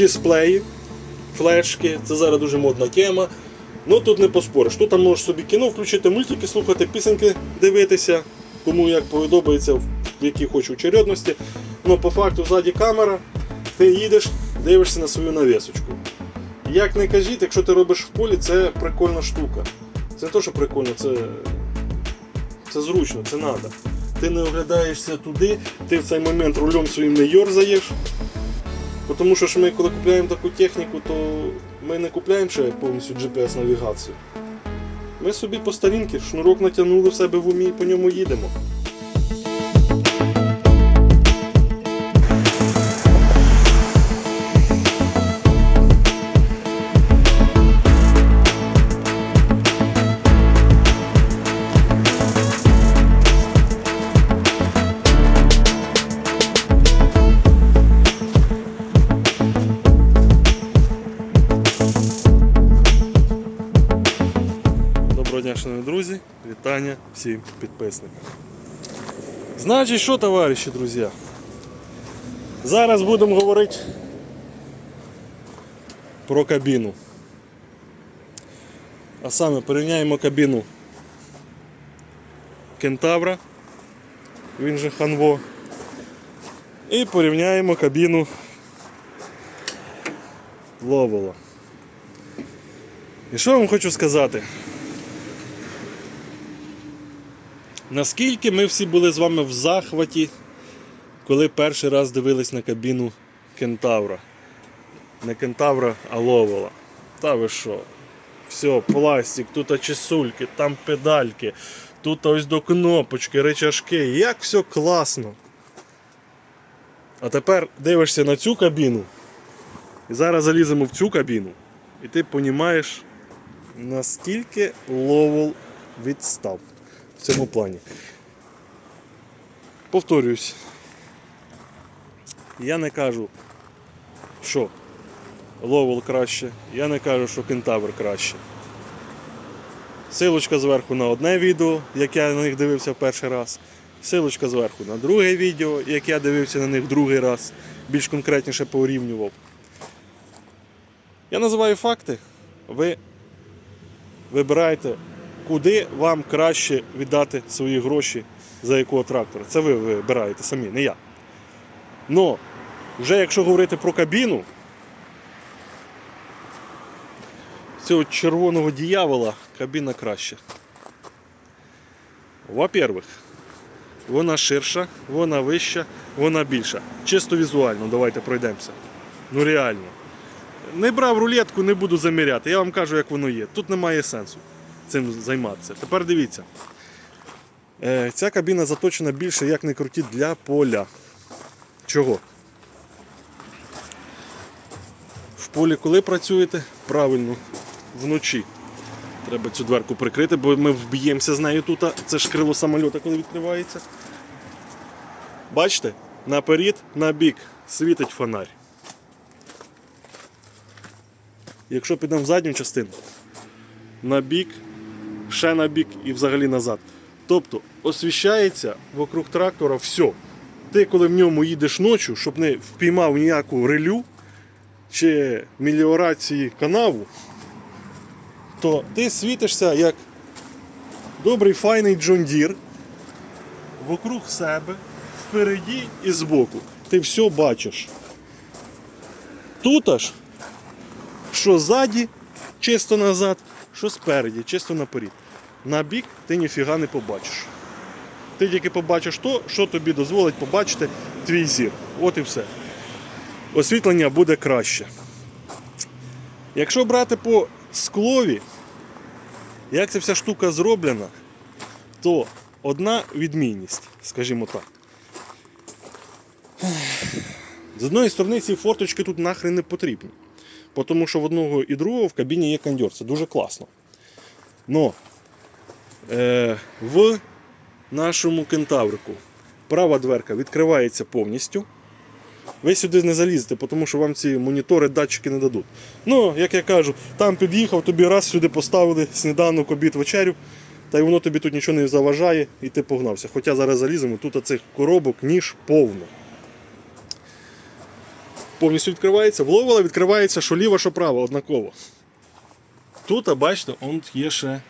дисплеї, флешки, це зараз дуже модна тема. Ну тут не поспориш. Тут там можеш собі кіно включити, мультики слухати, пісеньки дивитися, кому як подобається, в якій хоче очередності. Ну по факту ззаді камера, ти їдеш, дивишся на свою навісочку. Як не кажіть, якщо ти робиш в полі, це прикольна штука. Це не то, що прикольно, це, це зручно, це треба. Ти не оглядаєшся туди, ти в цей момент рулем своїм не йорзаєш. Тому що ж ми коли купуємо таку техніку, то ми не купуємо ще повністю GPS-навігацію. Ми собі по старінки шнурок натягнули в себе в умі і по ньому їдемо. Вітання всім підписникам. Значить, що, товариші, друзі? Зараз будемо говорити про кабіну. А саме порівняємо кабіну Кентавра, він же Ханво, і порівняємо кабіну Ловола. І що я вам хочу сказати? Наскільки ми всі були з вами в захваті, коли перший раз дивились на кабіну Кентавра. Не Кентавра, а Ловола. Та ви що? Все, пластик, тут чесульки, там педальки, тут ось до кнопочки, речашки. Як все класно. А тепер дивишся на цю кабіну. І зараз заліземо в цю кабіну. І ти розумієш, наскільки Ловол відстав в цьому плані. Повторююсь, я не кажу, що Ловол краще, я не кажу, що Кентавр краще. Силочка зверху на одне відео, як я на них дивився в перший раз. Силочка зверху на друге відео, як я дивився на них другий раз, більш конкретніше порівнював. Я називаю факти, ви вибирайте, куди вам краще віддати свої гроші за якого трактора. Це ви вибираєте самі, не я. Но вже якщо говорити про кабіну, цього червоного діявола кабіна краще. Во-первых, вона ширша, вона вища, вона більша. Чисто візуально, давайте пройдемося. Ну реально. Не брав рулетку, не буду заміряти. Я вам кажу, як воно є. Тут немає сенсу цим займатися. Тепер дивіться. Е, Ця кабіна заточена більше, як не круті, для поля. Чого? В полі коли працюєте? Правильно, вночі. Треба цю дверку прикрити, бо ми вб'ємося з нею тут. Це ж крило самольота, коли відкривається. Бачите? Наперед, на бік світить фонарь. Якщо підемо в задню частину, на бік, ще на бік і взагалі назад. Тобто освіщається вокруг трактора все. Ти, коли в ньому їдеш ночі, щоб не впіймав ніяку релю чи меліорації канаву, то ти світишся як добрий файний Джон Дір вокруг себе, впереді і збоку. Ти все бачиш. Тут аж що ззаді, чисто назад, що спереді, чисто наперед. На бік ти ніфіга не побачиш. Ти тільки побачиш то, що тобі дозволить побачити твій зір. От і все. Освітлення буде краще. Якщо брати по склові, як ця вся штука зроблена, то одна відмінність, скажімо так. З одної сторони, ці форточки тут нахрен не потрібні. Тому що в одного і другого в кабіні є кондьор. Це дуже класно. Но е, в нашому кентаврику права дверка відкривається повністю. Ви сюди не залізете, тому що вам ці монітори, датчики не дадуть. Ну, як я кажу, там під'їхав, тобі раз сюди поставили сніданок, обід, вечерю, та й воно тобі тут нічого не заважає і ти погнався. Хоча зараз заліземо, тут цих коробок ніж повно. Повністю відкривається, в ловола відкривається, що ліва, що права, однаково. Тут, а бачите, он є ще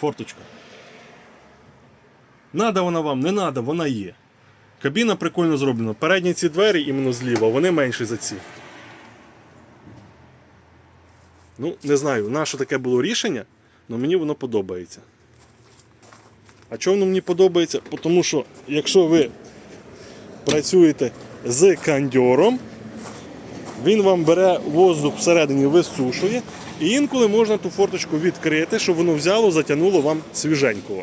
форточка. Надо вона вам, не надо, вона є. Кабіна прикольно зроблена. Передні ці двері іменно зліва, вони менші за ці. Ну, не знаю, на що таке було рішення, але мені воно подобається. А чому воно мені подобається? Тому що якщо ви працюєте з кандьором, він вам бере воздух всередині, висушує, і інколи можна ту форточку відкрити, щоб воно взяло, затягнуло вам свіженького.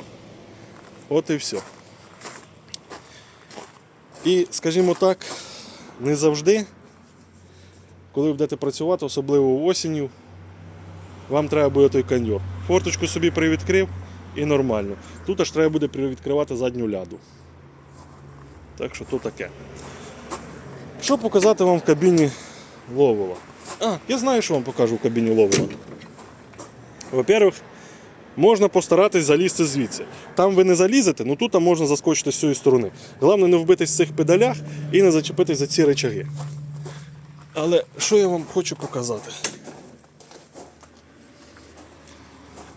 От і все. І, скажімо так, не завжди, коли ви будете працювати, особливо осінню, вам треба буде той кондьор. Форточку собі привідкрив і нормально. Тут аж треба буде привідкривати задню ляду. Так що то таке. Що показати вам в кабіні Ловола? А, я знаю, що вам покажу в кабіні Ловола. Во-первых, можна постаратись залізти звідси. Там ви не залізете, ну тут можна заскочити з цієї сторони. Головне не вбитись в цих педалях і не зачепитись за ці речаги. Але що я вам хочу показати?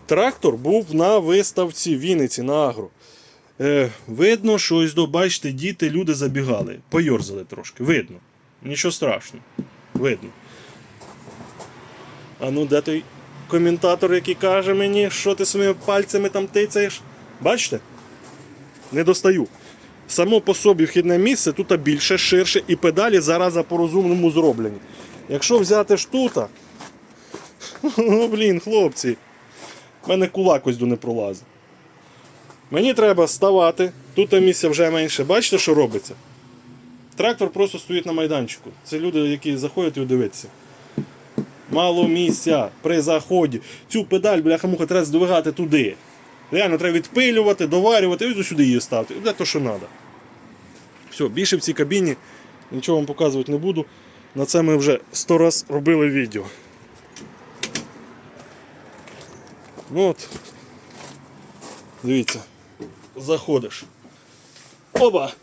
Трактор був на виставці в Вінниці на Агро. Е, видно, що ось до, бачите, діти, люди забігали, пойорзали трошки. Видно. Нічого страшного. Видно. А ну, де той коментатор, який каже мені, що ти своїми пальцями там тицяєш? Бачите? Не достаю. Само по собі вхідне місце тут більше, ширше і педалі зараза по-розумному зроблені. Якщо взяти ж тут, ну блін, хлопці, в мене кулак ось до не пролазить. Мені треба ставати, тут місця вже менше. Бачите, що робиться? Трактор просто стоїть на майданчику. Це люди, які заходять і дивитися. Мало місця при заході. Цю педаль, бляха-муха, треба здвигати туди. Реально треба відпилювати, доварювати ось сюди її ставити. Де то, що треба. Все, більше в цій кабіні нічого вам показувати не буду. На це ми вже сто раз робили відео. Ну от. Дивіться. Заходиш. Оба!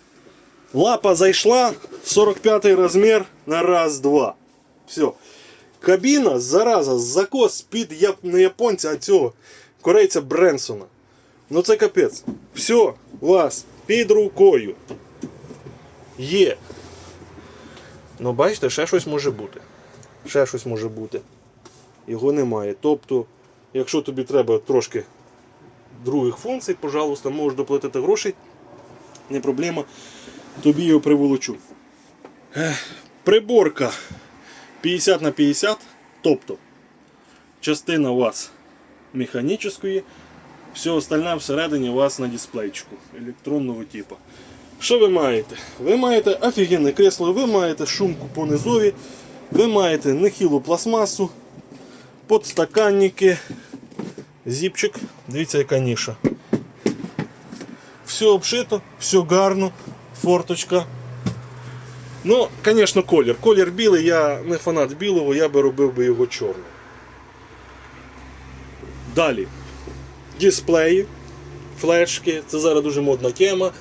Лапа зайшла, 45 розмір на раз-два. Все. Кабіна, зараза, закос під яп... не японця, а цього корейця Бренсона. Ну це капець. Все, вас під рукою. Є. Ну, бачите, ще щось може бути. Ще щось може бути. Його немає. Тобто, якщо тобі треба трошки других функцій, пожалуйста, можеш доплатити грошей. Не проблема. Тобі його приволочу. Приборка 50 на 50. Тобто, частина у вас механічної, все остальне всередині у вас на дисплейчику електронного типу. Що ви маєте? Ви маєте офігенне кресло, ви маєте шумку по низові, ви маєте нехилу пластмасу, подстаканники, зіпчик, дивіться, яка ніша. Все обшито, все гарно, форточка. Ну, звісно, колір. Колір білий, я не фанат білого, я би робив би його чорним. Далі. Дисплеї, флешки, це зараз дуже модна тема.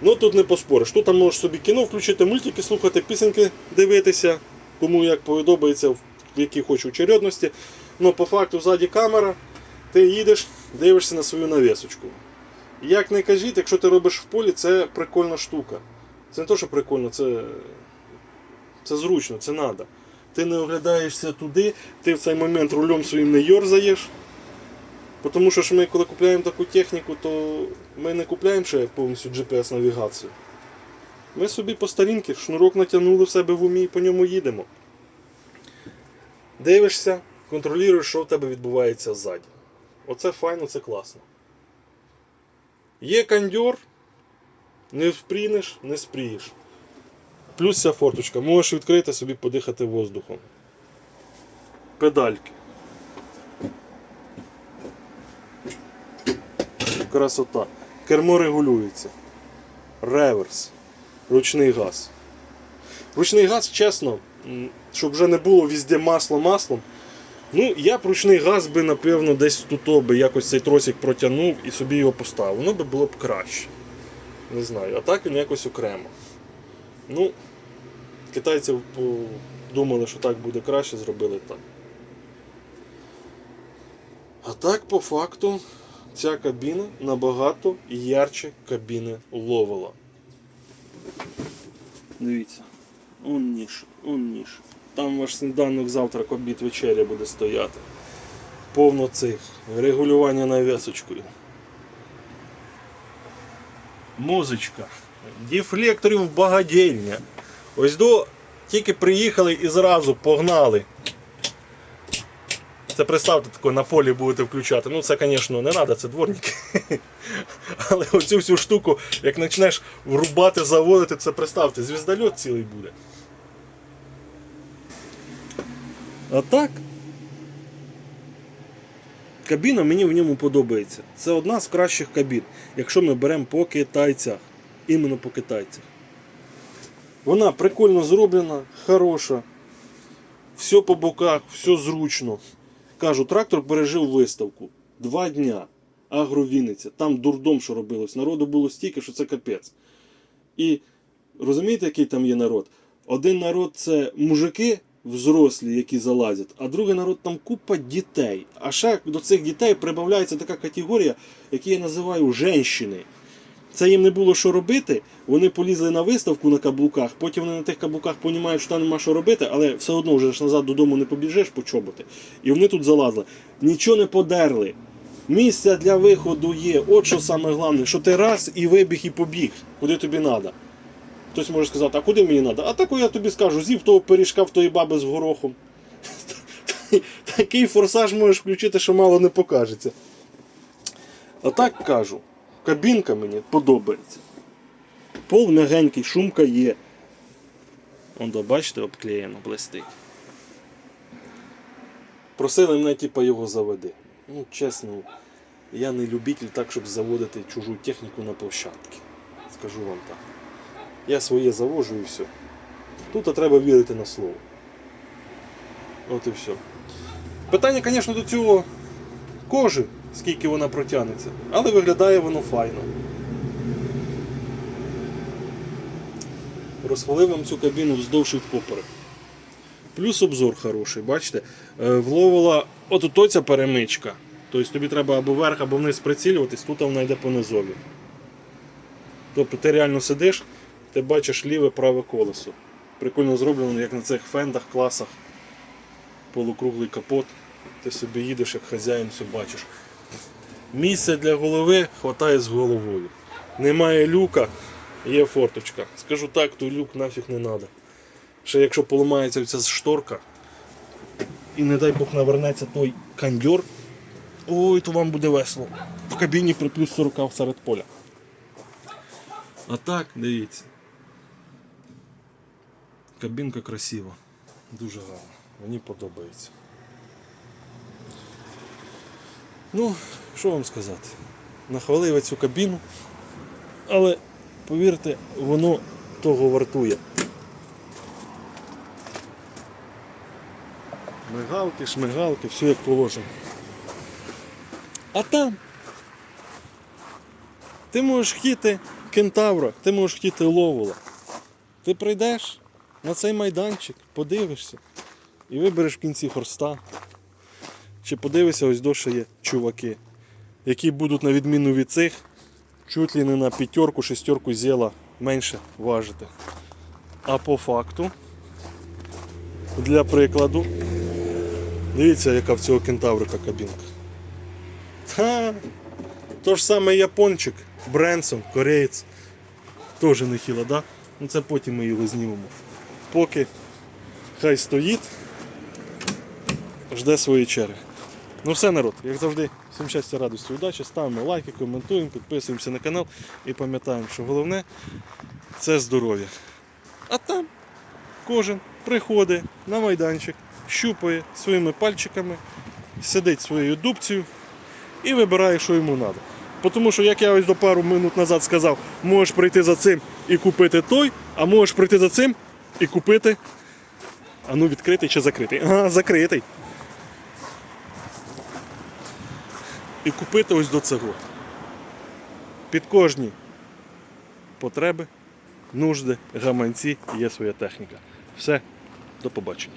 Ну тут не поспориш. Тут там можеш собі кіно включити, мультики слухати, пісеньки дивитися, кому як подобається, в якій хоче очередності. Ну, по факту ззаді камера, ти їдеш, дивишся на свою навісочку. Як не кажіть, якщо ти робиш в полі, це прикольна штука. Це не то, що прикольно, це, це зручно, це треба. Ти не оглядаєшся туди, ти в цей момент рулем своїм не йорзаєш. Тому що ж ми коли купуємо таку техніку, то ми не купуємо ще повністю GPS-навігацію. Ми собі по старінки шнурок натягнули в себе в умі і по ньому їдемо. Дивишся, контролюєш, що в тебе відбувається ззаді. Оце файно, це класно. Є кондьор, не впрінеш, не спрієш. Плюс ця форточка, можеш відкрити собі подихати воздухом. Педальки. Красота. Кермо регулюється. Реверс. Ручний газ. Ручний газ, чесно, щоб вже не було візде масло маслом. Ну, я б ручний газ би, напевно, десь тут би якось цей тросик протягнув і собі його поставив. Воно би було б краще. Не знаю. А так він якось окремо. Ну, Китайці думали, що так буде краще, зробили так. А так, по факту, ця кабіна набагато ярче кабіни ловила. Дивіться, он ніж, он ніж. Там ваш сніданок завтра обід вечеря буде стояти. Повно цих регулювання навісочкою. Музичка. Дефлекторів багадільня. Ось до тільки приїхали і зразу погнали. Це представте тако на полі будете включати. Ну це, звісно, не треба, це дворники. Але оцю всю штуку, як почнеш врубати, заводити, це представте, звіздольот цілий буде. А так. Кабіна мені в ньому подобається. Це одна з кращих кабін, якщо ми беремо по китайцях. Іменно по китайцях. Вона прикольно зроблена, хороша. Все по боках, все зручно. Кажу, трактор пережив виставку. Два дня. Агровінниця. Там дурдом, що робилось. Народу було стільки, що це капець. І розумієте, який там є народ? Один народ це мужики взрослі, які залазять, а другий народ там купа дітей. А ще до цих дітей прибавляється така категорія, яку я називаю женщини. Це їм не було що робити. Вони полізли на виставку на каблуках, потім вони на тих каблуках розуміють, що там нема що робити, але все одно вже ж назад додому не побіжиш по чоботи. І вони тут залазили. Нічого не подерли. Місця для виходу є. От що саме головне, що ти раз і вибіг, і побіг, куди тобі треба. Хтось може сказати, а куди мені треба? А тако я тобі скажу, з'їв того пиріжка в тої баби з горохом. Такий форсаж можеш включити, що мало не покажеться. А так кажу, кабінка мені подобається. Пол м'ягенький, шумка є. Он, да, бачите, обклеєно, блистить. Просили мене, типа, його заведи. Ну, чесно, я не любитель так, щоб заводити чужу техніку на площадки. Скажу вам так. Я своє завожу і все. Тут треба вірити на слово. От і все. Питання, звісно, до цього кожи, скільки вона протягнеться, але виглядає воно файно. Розхвалив вам цю кабіну вздовж і. Плюс обзор хороший, бачите? Е, Вловила от ото ця перемичка. Тобто тобі треба або вверх, або вниз прицілюватись, тут вона йде по низові. Тобто ти реально сидиш, ти бачиш ліве праве колесо. Прикольно зроблено, як на цих фендах, класах. Полукруглий капот. Ти собі їдеш як хазяїн, все бачиш. Місця для голови хватає з головою. Немає люка, є форточка. Скажу так, то люк нафіг не треба. Ще якщо поламається ця шторка, і не дай Бог навернеться той кандьор, ой, то вам буде весело. В кабіні при плюс 40 серед поля. А так, дивіться. Кабінка красива. Дуже гарна. Мені подобається. Ну, що вам сказати? Нахвалив цю кабіну, але повірте, воно того вартує. Мигалки, шмигалки, все як положено. А там ти можеш хотіти кентавра, ти можеш хотіти ловола. Ти прийдеш на цей майданчик, подивишся і вибереш в кінці хорста. Чи подивишся, ось довше є чуваки, які будуть на відміну від цих, чуть ли не на п'ятерку, шестерку зіла менше важити. А по факту, для прикладу, дивіться, яка в цього кентаврика кабінка. Та, то ж саме япончик, Бренсон, кореєць. Теж нехило, да? Ну це потім ми його знімемо. Поки хай стоїть, жде своєї черги. Ну все, народ, як завжди, всім щастя, радості, удачі, ставимо лайки, коментуємо, підписуємося на канал і пам'ятаємо, що головне це здоров'я. А там кожен приходить на майданчик, щупає своїми пальчиками, сидить своєю дубцею і вибирає, що йому треба. Тому що, як я ось до пару минут назад сказав, можеш прийти за цим і купити той, а можеш прийти за цим і купити. А ну відкритий чи закритий? Ага, закритий. І купити ось до цього. Під кожні потреби, нужди, гаманці є своя техніка. Все, до побачення.